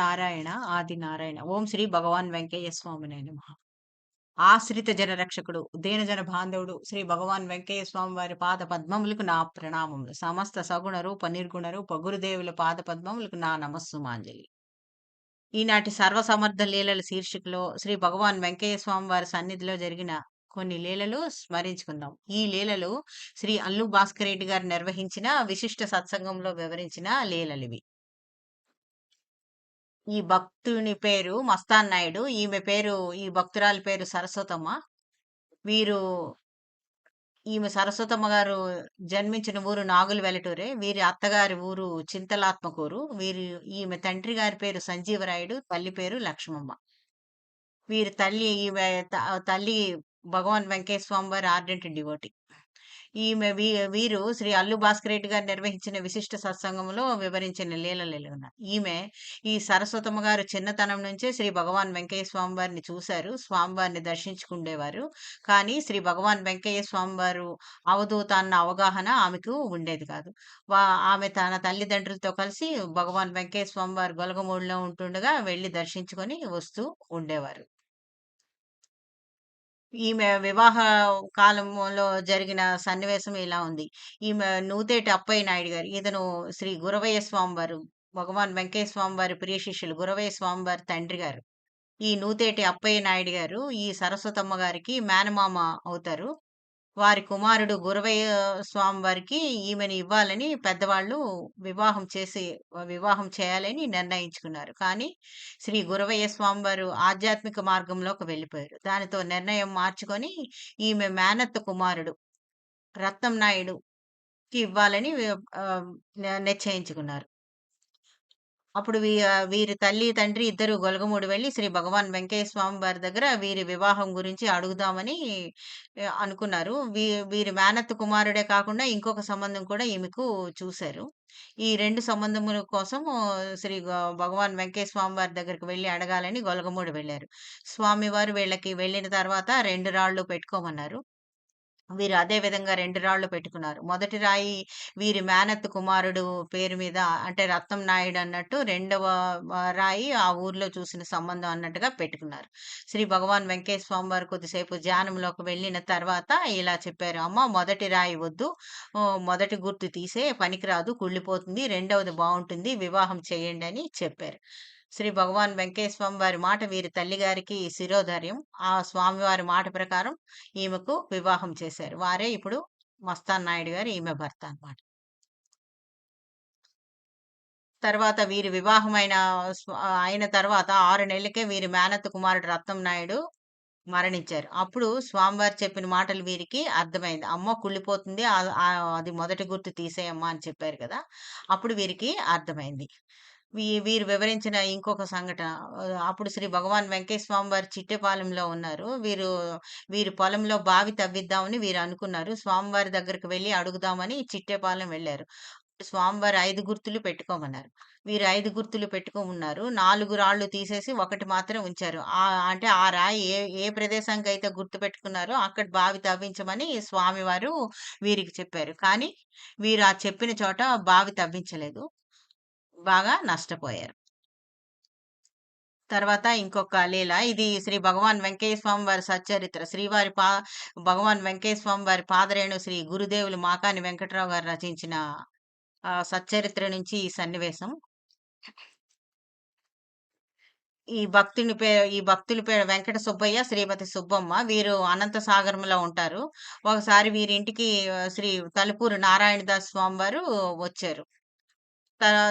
నారాయణ ఆది నారాయణ. ఓం శ్రీ భగవాన్ వెంకయ్య స్వామి నమ. ఆశ్రిత జన రక్షకుడు దేనజన బాంధవుడు శ్రీ భగవాన్ వెంకయ్య స్వామి వారి పాద పద్మములకు నా ప్రణామములు. సమస్త సగుణ రూప నిర్గుణ రూప గురుదేవుల పాద పద్మములకు నా నమస్సుమాంజలి. ఈనాటి సర్వసమర్థ లీలల శీర్షికలో శ్రీ భగవాన్ వెంకయ్య స్వామి వారి సన్నిధిలో జరిగిన కొన్ని లీలలు స్మరించుకుందాం. ఈ లీలలు శ్రీ అల్లు భాస్కర్ రెడ్డి గారు నిర్వహించిన విశిష్ట సత్సంగంలో వివరించిన లీలలివి ఈ భక్తుని పేరు మస్తాన్ నాయుడు. ఈమె పేరు ఈ భక్తురాలి పేరు సరస్వతమ్మ. వీరు ఈమె సరస్వతమ్మ గారు జన్మించిన ఊరు నాగులు వెలటూరే వీరి అత్తగారి ఊరు చింతలాత్మకూరు. వీరి ఈమె తండ్రి గారి పేరు సంజీవరాయుడు తల్లి పేరు లక్ష్మమ్మ. వీరి తల్లి ఈమె తల్లి భగవాన్ వెంకటేశ్వర స్వామి వారి ఆర్డెంట్ డివోటి ఈమె వీ- వీరు శ్రీ అల్లు భాస్కర్ రెడ్డి గారు నిర్వహించిన విశిష్ట సత్సంగంలో వివరించిన లీలలు ఉన్నాయి. ఈమె ఈ సరస్వతమ్మ గారు చిన్నతనం నుంచే శ్రీ భగవాన్ వెంకయ్య స్వామి వారిని చూశారు. స్వామివారిని దర్శించుకుండేవారు. కానీ శ్రీ భగవాన్ వెంకయ్య స్వామి వారు అవధూత అన్న అవగాహన ఆమెకు ఉండేది కాదు. వా ఆమె తన తల్లిదండ్రులతో కలిసి భగవాన్ వెంకయ్య స్వామి వారు గొలగమూడిలో ఉంటుండగా వెళ్ళి దర్శించుకొని వస్తూ ఉండేవారు. ఈమె వివాహ కాలంలో జరిగిన సన్నివేశం ఇలా ఉంది. ఈమె నూతేటి అప్పయ్య నాయుడు గారు ఇతను శ్రీ గురవయ్య స్వామి వారు భగవాన్ వెంకయ్య స్వామి వారి ప్రియ శిష్యులు గురవయ్య స్వామి వారి తండ్రి గారు. ఈ నూతేటి అప్పయ్య నాయుడు గారు ఈ సరస్వతమ్మ గారికి మేనమామ అవుతారు. వారి కుమారుడు గురవయ్య స్వామి వారికి ఈమెను ఇవ్వాలని పెద్దవాళ్ళు వివాహం చేసి వివాహం చేయాలని నిర్ణయించుకున్నారు. కానీ శ్రీ గురవయ్య స్వామి వారు ఆధ్యాత్మిక మార్గంలోకి వెళ్ళిపోయారు. దానితో నిర్ణయం మార్చుకొని ఈమె మేనత్త కుమారుడు రత్నం నాయుడుకి ఇవ్వాలని నిశ్చయించుకున్నారు. అప్పుడు వీ వీరి తల్లి తండ్రి ఇద్దరు గొలగమూడి వెళ్ళి శ్రీ భగవాన్ వెంకయ్య స్వామి వారి దగ్గర వీరి వివాహం గురించి అడుగుదామని అనుకున్నారు. వీ వీరి మేనత్ కుమారుడే కాకుండా ఇంకొక సంబంధం కూడా ఈమెకు చూశారు. ఈ రెండు సంబంధముల కోసం శ్రీ భగవాన్ వెంకయ్య స్వామి వారి దగ్గరికి వెళ్ళి అడగాలని గొలగమూడి వెళ్ళారు. స్వామివారు వీళ్ళకి వెళ్ళిన తర్వాత రెండు రాళ్ళు పెట్టుకోమన్నారు. వీరు అదే విధంగా రెండు రాళ్ళు పెట్టుకున్నారు. మొదటి రాయి వీరి మేనత్ కుమారుడు పేరు మీద అంటే రత్నం నాయుడు అన్నట్టు రెండవ రాయి ఆ ఊర్లో చూసిన సంబంధం అన్నట్టుగా పెట్టుకున్నారు. శ్రీ భగవాన్ వెంకటేశ్వర స్వామి వారు కొద్దిసేపు ధ్యానంలోకి వెళ్ళిన తర్వాత ఇలా చెప్పారు. అమ్మ మొదటి రాయి వద్దు. మొదటి గుర్తు తీసే పనికిరాదు. కుళ్ళిపోతుంది. రెండవది బాగుంటుంది. వివాహం చేయండి అని చెప్పారు. శ్రీ భగవాన్ వెంకయ్య స్వామి వారి మాట వీరి తల్లిగారికి శిరోధర్యం. ఆ స్వామివారి మాట ప్రకారం ఈమెకు వివాహం చేశారు. వారే ఇప్పుడు మస్తాన్ నాయుడు గారు ఈమె భర్త అన్నమాట. తర్వాత వీరి వివాహమైన అయిన తర్వాత ఆరు నెలలకే వీరి మేనత్ కుమారుడు రత్నం నాయుడు మరణించారు. అప్పుడు స్వామివారు చెప్పిన మాటలు వీరికి అర్థమైంది. అమ్మ కుళ్ళిపోతుంది అది మొదటి గుర్తు తీసేయమ్మా అని చెప్పారు కదా. అప్పుడు వీరికి అర్థమైంది. వీరు వివరించిన ఇంకొక సంఘటన. అప్పుడు శ్రీ భగవాన్ వెంకటేశ్వర వారు చిట్టెపాలెంలో ఉన్నారు. వీరు వీరు పొలంలో బావి తవ్విద్దామని వీరు అనుకున్నారు. స్వామివారి దగ్గరికి వెళ్ళి అడుగుదామని చిట్టెపాలెం వెళ్ళారు. స్వామివారి ఐదు గుర్తులు పెట్టుకోమన్నారు. వీరు ఐదు గుర్తులు పెట్టుకోమన్నారు. నాలుగు రాళ్ళు తీసేసి ఒకటి మాత్రం ఉంచారు. ఆ అంటే ఆ రాయి ఏ ఏ ప్రదేశానికి అయితే గుర్తు పెట్టుకున్నారో అక్కడ బావి తవ్వించమని స్వామివారు వీరికి చెప్పారు. కానీ వీరు ఆ చెప్పిన చోట బావి తవ్వించలేదు. బాగా నష్టపోయారు. తర్వాత ఇంకొక లీల ఇది శ్రీ భగవాన్ వెంకయ్య స్వామి వారి సచ్చరిత్ర. శ్రీవారి పా భగవాన్ వెంకయ్య స్వామి వారి పాదరేణు శ్రీ గురుదేవులు మాకాని వెంకటరావు గారు రచించిన సచ్చరిత్ర నుంచి ఈ సన్నివేశం. ఈ భక్తుని పేరు ఈ భక్తుల పేరు వెంకట సుబ్బయ్య శ్రీమతి సుబ్బమ్మ వీరు అనంత సాగరంలో ఉంటారు. ఒకసారి వీరింటికి శ్రీ తలుపూరు నారాయణదాస్ స్వామి వారు వచ్చారు.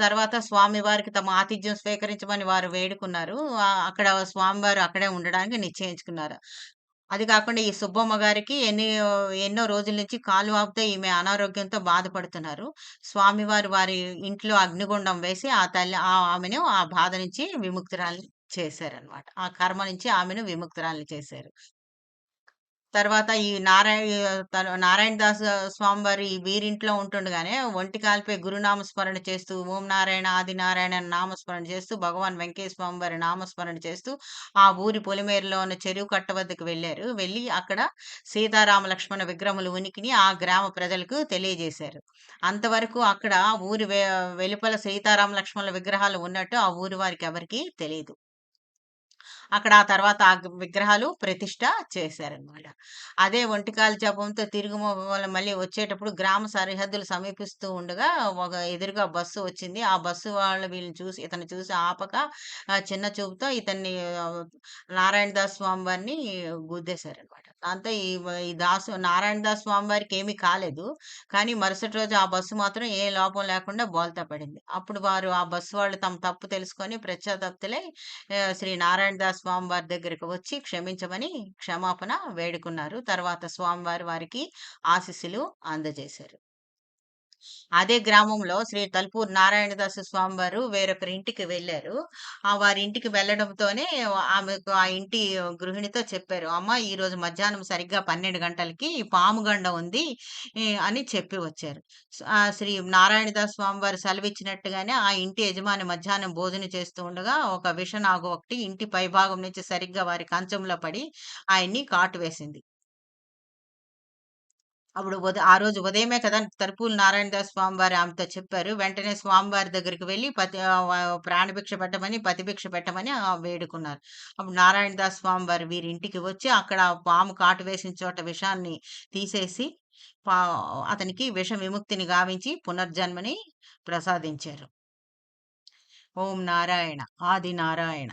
తర్వాత స్వామి వారికి తమ ఆతిథ్యం స్వీకరించమని వారు వేడుకున్నారు అక్కడ స్వామివారు అక్కడే ఉండడానికి నిశ్చయించుకున్నారు అది కాకుండా ఈ సుబ్బమ్మ గారికి ఎన్ని ఎన్నో రోజుల నుంచి కాలు ఆపితే ఈమె అనారోగ్యంతో బాధపడుతున్నారు స్వామివారు వారి ఇంట్లో అగ్నిగుండం వేసి ఆ తల్లి ఆ ఆమెను ఆ బాధ నుంచి విముక్తురాలు చేశారనమాట. ఆ కర్మ నుంచి ఆమెను విముక్తురాలు చేశారు. తర్వాత ఈ నారాయణ నారాయణ దాస్ స్వామి వారి వీరింట్లో ఉంటుండగానే ఒంటి కాలిపై గురునామస్మరణ చేస్తూ ఓం నారాయణ ఆది నారాయణ నామస్మరణ చేస్తూ భగవాన్ వెంకటేశ్వర స్వామి వారి నామస్మరణ చేస్తూ ఆ ఊరి పొలిమేరలో ఉన్న చెరువు కట్ట వద్దకు వెళ్ళారు. వెళ్ళి అక్కడ సీతారామ లక్ష్మణ విగ్రహముల ఉనికిని ఆ గ్రామ ప్రజలకు తెలియజేశారు. అంతవరకు అక్కడ ఊరి వెలుపల సీతారామ లక్ష్మణుల విగ్రహాలు ఉన్నట్టు ఆ ఊరి వారికి ఎవరికీ తెలియదు అక్కడ ఆ తర్వాత ఆ విగ్రహాలు ప్రతిష్ట చేశారనమాట. అదే ఒంటికాల జపంతో తిరుగు మళ్ళీ వచ్చేటప్పుడు గ్రామ సరిహద్దులు సమీపిస్తూ ఉండగా ఒక ఎదురుగా బస్సు వచ్చింది. ఆ బస్సు వాళ్ళు వీళ్ళని చూసి ఇతను చూసి ఆపక చిన్న చూపుతో ఇతన్ని నారాయణదాస్ నారాయణ దాస్ స్వామి వారిని గుద్దేశారనమాట. దాంతో ఈ ఈ దాసు నారాయణ దాస్ స్వామి వారికి ఏమీ కాలేదు. కానీ మరుసటి రోజు ఆ బస్సు మాత్రం ఏ లోపం లేకుండా బోల్తా పడింది. అప్పుడు వారు ఆ బస్సు వాళ్ళు తమ తప్పు తెలుసుకొని పశ్చాత్తాపులై శ్రీ నారాయణ దాస్ స్వామివారి దగ్గరికి వచ్చి క్షమించమని క్షమాపణ వేడుకున్నారు. తర్వాత స్వామివారు వారికి ఆశీస్సులు అందజేశారు. అదే గ్రామంలో శ్రీ తలుపూరు నారాయణదాసు స్వామివారు వేరొకరి ఇంటికి వెళ్ళారు ఆ వారి ఇంటికి వెళ్ళడంతోనే ఆమెకు ఆ ఇంటి గృహిణితో చెప్పారు. "అమ్మ ఈరోజు మధ్యాహ్నం సరిగ్గా 12 గంటలకి పాముగండ ఉంది" అని చెప్పి వచ్చారు. శ్రీ నారాయణదాస్ స్వామివారు సెలవిచ్చినట్టుగానే ఆ ఇంటి యజమాని మధ్యాహ్నం భోజనం చేస్తూ ఉండగా ఒక విషనాగు ఒకటి ఇంటి పైభాగం నుంచి సరిగ్గా వారి కంచంలో పడి ఆయన్ని కాటు వేసింది. అప్పుడు ఆ రోజు ఉదయమే కదా తలుపులు నారాయణదాస్ స్వామివారు ఆమెతో చెప్పారు. వెంటనే స్వామివారి దగ్గరికి వెళ్ళి పతి ప్రాణభిక్ష పెట్టమని, పతిభిక్ష పెట్టమని వేడుకున్నారు. అప్పుడు నారాయణదాస్ స్వామివారు వీరి ఇంటికి వచ్చి అక్కడ పాము కాటు వేసిన చోట విషాన్ని తీసేసి పా అతనికి విష విముక్తిని గావించి పునర్జన్మని ప్రసాదించారు. ఓం నారాయణ. ఆది నారాయణ.